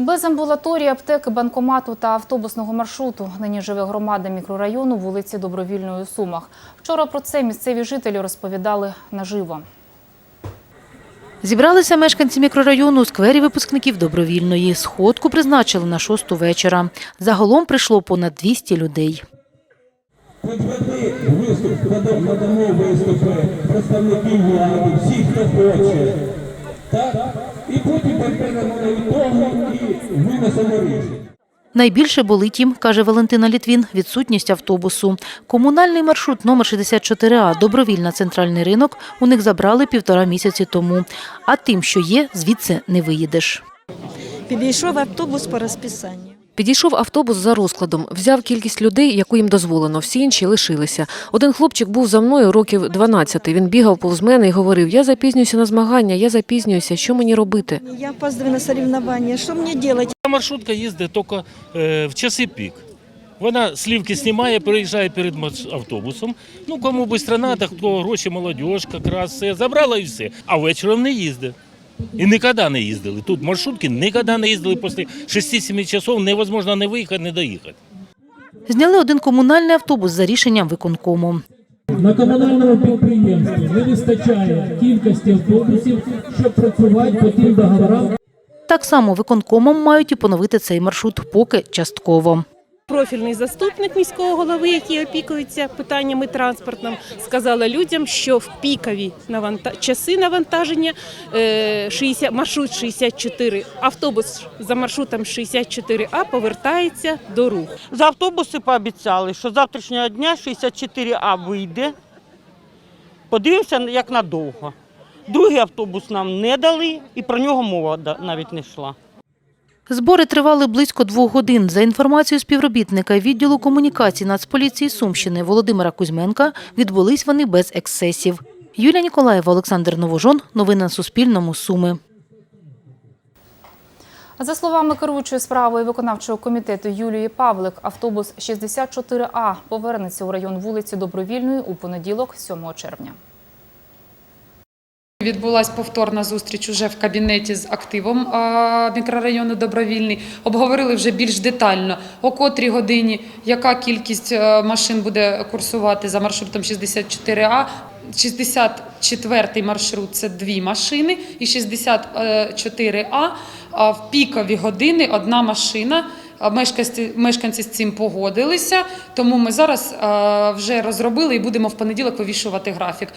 Без амбулаторії, аптеки, банкомату та автобусного маршруту нині живе громада мікрорайону вулиці Добровільної у Сумах. Вчора про це місцеві жителі розповідали наживо. Зібралися мешканці мікрорайону у сквері випускників добровільної. Сходку призначили на шосту вечора. Загалом прийшло понад 200 людей. Подведи виступ, надамо виступи представників влади, всіх, хто хоче. Так? І потім на ітоги і винесемо рішення. Найбільше болить їм, каже Валентина Літвін, відсутність автобусу. Комунальний маршрут номер 64А «Добровільна центральний ринок» у них забрали півтора місяці тому. А тим, що є, звідси не виїдеш. Підійшов автобус по розписанню. Підійшов автобус за розкладом, взяв кількість людей, яку їм дозволено, всі інші лишилися. Один хлопчик був за мною років 12. Він бігав повз мене і говорив: Я запізнююся на змагання, я запізнююся, що мені робити? Я опаздываю на соревнования. Что мне делать? Маршрутка їздить тільки е, в часи пік. Вона слівки знімає, переїжджає перед автобусом. Ну, кому швидко треба, хто гроші, молодіж, якраз все. Забрала і все. А вечором не їздить. І ніколи не їздили. Тут маршрутки ніколи не їздили після 6-7 часов, невозможно не виїхати, не доїхати. Зняли один комунальний автобус за рішенням виконкому. На комунальному підприємстві не вистачає кількості автобусів, щоб працювати по тим договорам, Так само виконкомом мають і поновити цей маршрут, поки частково. Профільний заступник міського голови, який опікується питаннями транспортом, сказала людям, що в пікові часи навантаження е, 60... маршрут 64, автобус за маршрутом 64А повертається до руху. За автобуси пообіцяли, що завтрашнього дня 64А вийде. Подивимося, як надовго. Другий автобус нам не дали, і про нього мова навіть не йшла. Збори тривали близько двох годин. За інформацією співробітника відділу комунікацій Нацполіції Сумщини Володимира Кузьменка, відбулись вони без ексцесів. Юлія Ніколаєва, Олександр Новожон. Новини на Суспільному. Суми. За словами керуючої справою виконавчого комітету Юлії Павлик, автобус 64А повернеться у район вулиці Добровільної у понеділок, 7 червня. Відбулася повторна зустріч уже в кабінеті з активом мікрорайону Добровільний. Обговорили вже більш детально, о котрій годині, яка кількість е, машин буде курсувати за маршрутом 64А. 64-й маршрут це дві машини, і 64А а в пікові години одна машина. Мешканці, мешканці з цим погодилися, тому ми зараз е, вже розробили і будемо в понеділок вивішувати графік.